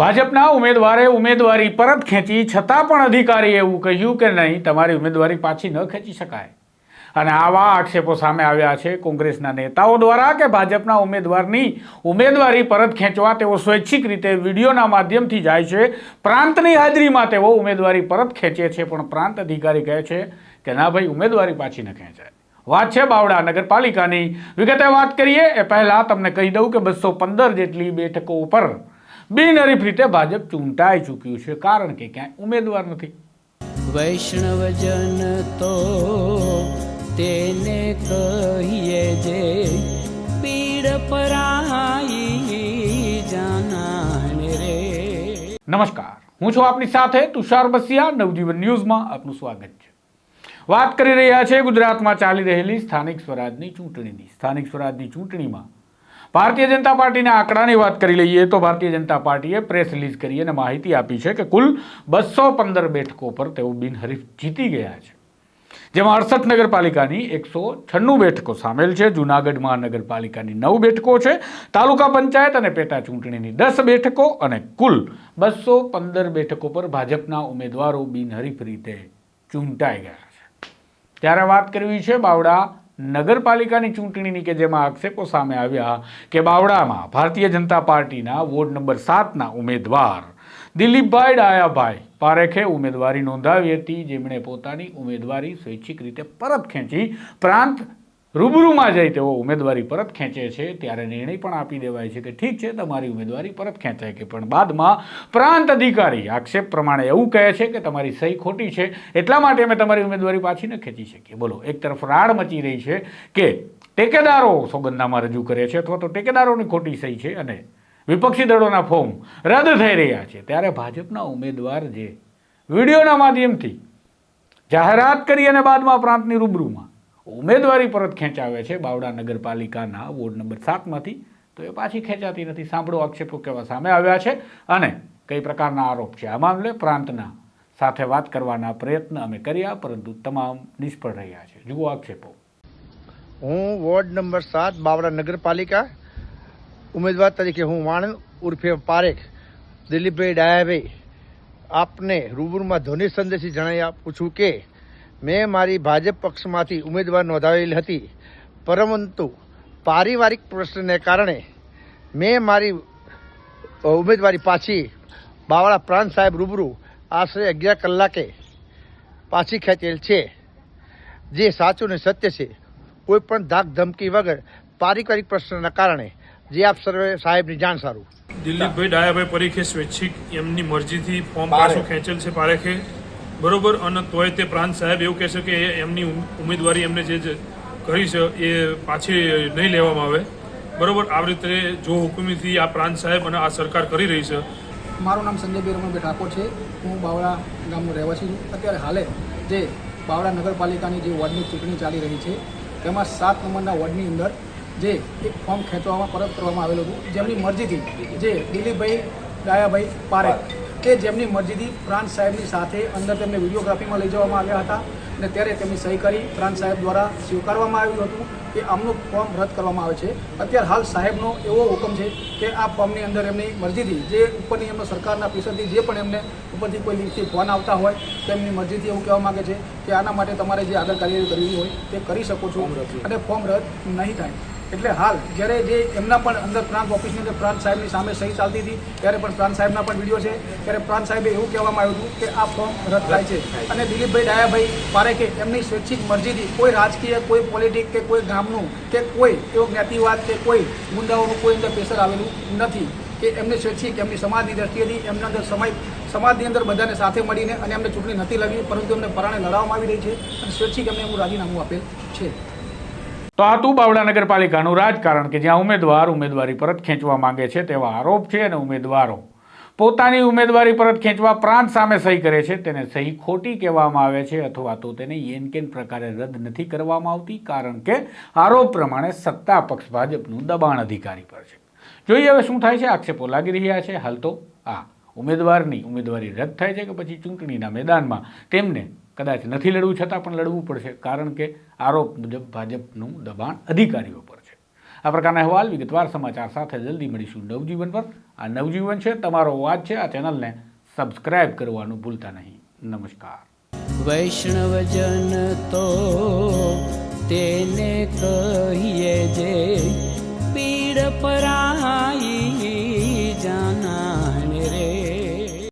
ભાજપના ઉમેદવારે ઉમેદવારી પરત ખેંચી છતાં પણ અધિકારીએ એવું કહ્યું કે નહીં, તમારી ઉમેદવારી પાછી ન ખેંચી શકાય. અને આવા આક્ષેપો સામે આવ્યા છે કોંગ્રેસના નેતાઓ દ્વારા કે ભાજપના ઉમેદવારની ઉમેદવારી પરત ખેંચવા તેઓ સ્વૈચ્છિક રીતે વિડીયોના માધ્યમથી જાય છે. પ્રાંતની હાજરીમાં તેઓ ઉમેદવારી પરત ખેંચે છે, પણ પ્રાંત અધિકારી કહે છે કે ના ભાઈ, ઉમેદવારી પાછી ન ખેંચાય. વાત છે બાવડા નગરપાલિકાની. વિગતે વાત કરીએ, એ પહેલાં તમને કહી દઉં કે બસો પંદર જેટલી બેઠકો ઉપર બિનહરીફ રીતે ભાજપ ચૂંટાઈ ચૂક્યું છે. કારણ કે ક્યાંય ઉમેદવાર નથી. વૈષ્ણવજન તો તેને કહીએ જે પીડ પરાઈ જાનાને રે. નમસ્કાર. હું છું આપની સાથે તુષાર બસિયા. નવજીવન ન્યૂઝમાં આપનું સ્વાગત છે. વાત કરી રહ્યા છે ગુજરાતમાં ચાલી રહેલી સ્થાનિક સ્વરાજની ચૂંટણીની. સ્થાનિક સ્વરાજની ચૂંટણીમાં ભારતીય જનતા પાર્ટીના આંકડાની વાત કરી લઈએ તો ભારતીય જનતા પાર્ટીએ પ્રેસ રિલીઝ કરી અને માહિતી આપી છે કે કુલ બસો પંદર બેઠકો પર તેઓ બિનહરીફ જીતી ગયા છે. જેમાં અડસઠ નગરપાલિકાની એકસો છન્નું બેઠકો સામેલ છે. જૂનાગઢ મહાનગરપાલિકાની નવ બેઠકો છે. તાલુકા પંચાયત અને પેટા ચૂંટણીની દસ બેઠકો અને કુલ બસો પંદર બેઠકો પર ભાજપના ઉમેદવારો બિનહરીફ રીતે ચૂંટાઈ ગયા છે. ત્યારે વાત કરવી છે બાવડા નગરપાલિકાની ચૂંટણીની કે જેમાં આક્ષેપો સામે આવ્યા કે બાવડામાં ભારતીય જનતા પાર્ટીના વોર્ડ નંબર સાતના ઉમેદવાર દિલીપભાઈ ડાયાભાઈ પારેખે ઉમેદવારી નોંધાવી હતી. જેમણે પોતાની ઉમેદવારી સ્વૈચ્છિક રીતે પરત ખેંચી, પ્રાંત રૂબરૂમાં જઈ તેઓ ઉમેદવારી પરત ખેંચે છે, ત્યારે નિર્ણય પણ આપી દેવાય છે કે ઠીક છે, તમારી ઉમેદવારી પરત ખેંચાય કે પણ બાદમાં પ્રાંત અધિકારી આક્ષેપ પ્રમાણે એવું કહે છે કે તમારી સહી ખોટી છે, એટલા માટે અમે તમારી ઉમેદવારી પાછી ન ખેંચી શકીએ. બોલો, એક તરફ રાડ મચી રહી છે કે ટેકેદારો સોગંદનામાં રજૂ કરે છે અથવા તો ટેકેદારોની ખોટી સહી છે અને વિપક્ષી દળોના ફોર્મ રદ થઈ રહ્યા છે, ત્યારે ભાજપના ઉમેદવાર જે વિડીયોના માધ્યમથી જાહેરાત કરી અને બાદમાં પ્રાંતની રૂબરૂમાં ઉમેદવારી પરત ખેંચાવે છે બાવડા નગરપાલિકાના વોર્ડ નંબર સાતમાંથી, તો એ પાછી ખેંચાતી નથી. સાંભળો આક્ષેપો કેવા સામે આવ્યા છે અને કઈ પ્રકારના આરોપ છે આ મામલે પ્રાંતના સાથે વાત કરવાના પ્રયત્ન અમે કર્યા, પરંતુ તમામ નિષ્ફળ રહ્યા છે. જુઓ આક્ષેપો. હું વોર્ડ નંબર સાત, બાવડા નગરપાલિકા ઉમેદવાર તરીકે હું વાણંદ ઉર્ફે પારેખ દિલીપભાઈ ડાયાભાઈ આપને રૂબરૂમાં ધ્વનિ સંદેશી જણાવી આપું છું કે મેં મારી ભાજપ પક્ષમાંથી ઉમેદવાર નોંધાવેલી હતી. પરંતુ પારિવારિક પ્રશ્નને કારણે મેં મારી ઉમેદવારી પાછી બાવળા પ્રાંત સાહેબ રૂબરૂ આશરે અગિયાર કલાકે પાછી ખેંચેલ છે. જે સાચું ને સત્ય છે. કોઈ પણ ધાક ધમકી વગર પારિવારિક પ્રશ્નના કારણે જે આપ સર્વે સાહેબની જાણ સારું. દિલીપભાઈ ડાયાભાઈ પરીખે સ્વૈચ્છિક એમની મરજીથી ફોર્મ. પાછું ખેંચેલ છે પારેખે. બરોબર? અને તોય તે પ્રાંત સાહેબ એવું કહેશે કે એમની ઉમેદવારી એમને જે જે કરી છે, એ પાછી નહીં લેવામાં આવે. બરોબર? આવી રીતે જો હુકુમીથી આ પ્રાંત સાહેબ અને આ સરકાર કરી રહી છે. મારું નામ સંજયભાઈ રમણભાઈ ઠાકોર છે. હું બાવળા ગામનો રહેવાસી છું. અત્યારે હાલે જે બાવળા નગરપાલિકાની જે વોર્ડની ચૂંટણી ચાલી રહી છે, તેમાં સાત નંબરના વોર્ડની અંદર જે એક ફોર્મ ખેંચવામાં પરત કરવામાં આવેલું હતું. જેમની મરજીથી જે દિલીપભાઈ, ડાયાભાઈ પારેખ તે જેમની મરજીથી પ્રાંત સાહેબની સાથે અંદર તેમને વિડીયોગ્રાફીમાં લઈ જવામાં આવ્યા હતા અને ત્યારે તેમની સહી કરી પ્રાંત સાહેબ દ્વારા સ્વીકારવામાં આવ્યું હતું કે આમનું ફોર્મ રદ કરવામાં આવે છે. અત્યારે હાલ સાહેબનો એવો હુકમ છે કે આ ફોર્મની અંદર એમની મરજીથી જે ઉપરની એમનો સરકારના પીસરથી જે પણ એમને ઉપરથી કોઈ લીકથી ફોન આવતા હોય તો એમની મરજીથી એવું કહેવા માગે છે કે આના માટે તમારે જે આગળ કાર્યવાહી કરવી હોય તે કરી શકો છો અને ફોર્મ રદ નહીં થાય. એટલે હાલ જ્યારે જે એમના પણ અંદર પ્રાંત ઓફિસની અંદર પ્રાંત સાહેબની સામે સહી ચાલતી હતી, ત્યારે પણ પ્રાંત સાહેબના પણ વીડિયો છે. ત્યારે પ્રાંત સાહેબે એવું કહેવામાં આવ્યું હતું કે આ ફોર્મ રદ થાય છે. અને દિલીપભાઈ ડાયાભાઈ પારેખે એમની સ્વૈચ્છિક મરજીથી કોઈ રાજકીય, કોઈ પોલિટિક કે કોઈ ગામનું કે કોઈ એવો જ્ઞાતિવાદ કે કોઈ મુદ્દાઓનું કોઈ અંદર પ્રેશર આવેલું નથી કે એમને સ્વૈચ્છિક, એમની સમાજની દ્રષ્ટિએથી એમના અંદર સમય, સમાજની અંદર બધાને સાથે મળીને અને એમને ચૂંટણી નથી લડવી, પરંતુ એમને પરાણે લડાવવામાં આવી રહી છે અને સ્વૈચ્છિક એમને એવું રાજીનામું આપેલ છે. તો આ તું બાવડા નગરપાલિકાનું રાજકારણ કે જ્યાં ઉમેદવાર ઉમેદવારી પરત ખેંચવા માંગે છે તેવા આરોપ છે અને ઉમેદવારો પોતાની ઉમેદવારી પરત ખેંચવા પ્રાંત સામે સહી કરે છે. તેને સહી ખોટી કહેવામાં આવે છે અથવા તો તેને યેન કેન પ્રકારે રદ નથી કરવામાં આવતી, કારણ કે આરોપ પ્રમાણે સત્તા પક્ષ ભાજપનું દબાણ અધિકારી પર છે. જોઈએ હવે શું થાય છે. આક્ષેપો લાગી રહ્યા છે. હાલ તો આ ઉમેદવારની ઉમેદવારી રદ થાય છે કે પછી ચૂંટણીના મેદાનમાં તેમને કદાચ નથી લડવું છતાં પણ લડવું પડશે, કારણ કે આરોપ મુજબ ભાજપનું દબાણ અધિકારીઓ પર છે. આ પ્રકારના અહેવાલ વિગતવાર સમાચાર સાથે જલ્દી મળીશું. નવજીવન પર આ નવજીવન છે, તમારો અવાજ છે, આ ચેનલને સબસ્ક્રાઇબ કરવાનું ભૂલતા નહીં. નમસ્કાર. વૈષ્ણવજન તો તેને કહીએ જે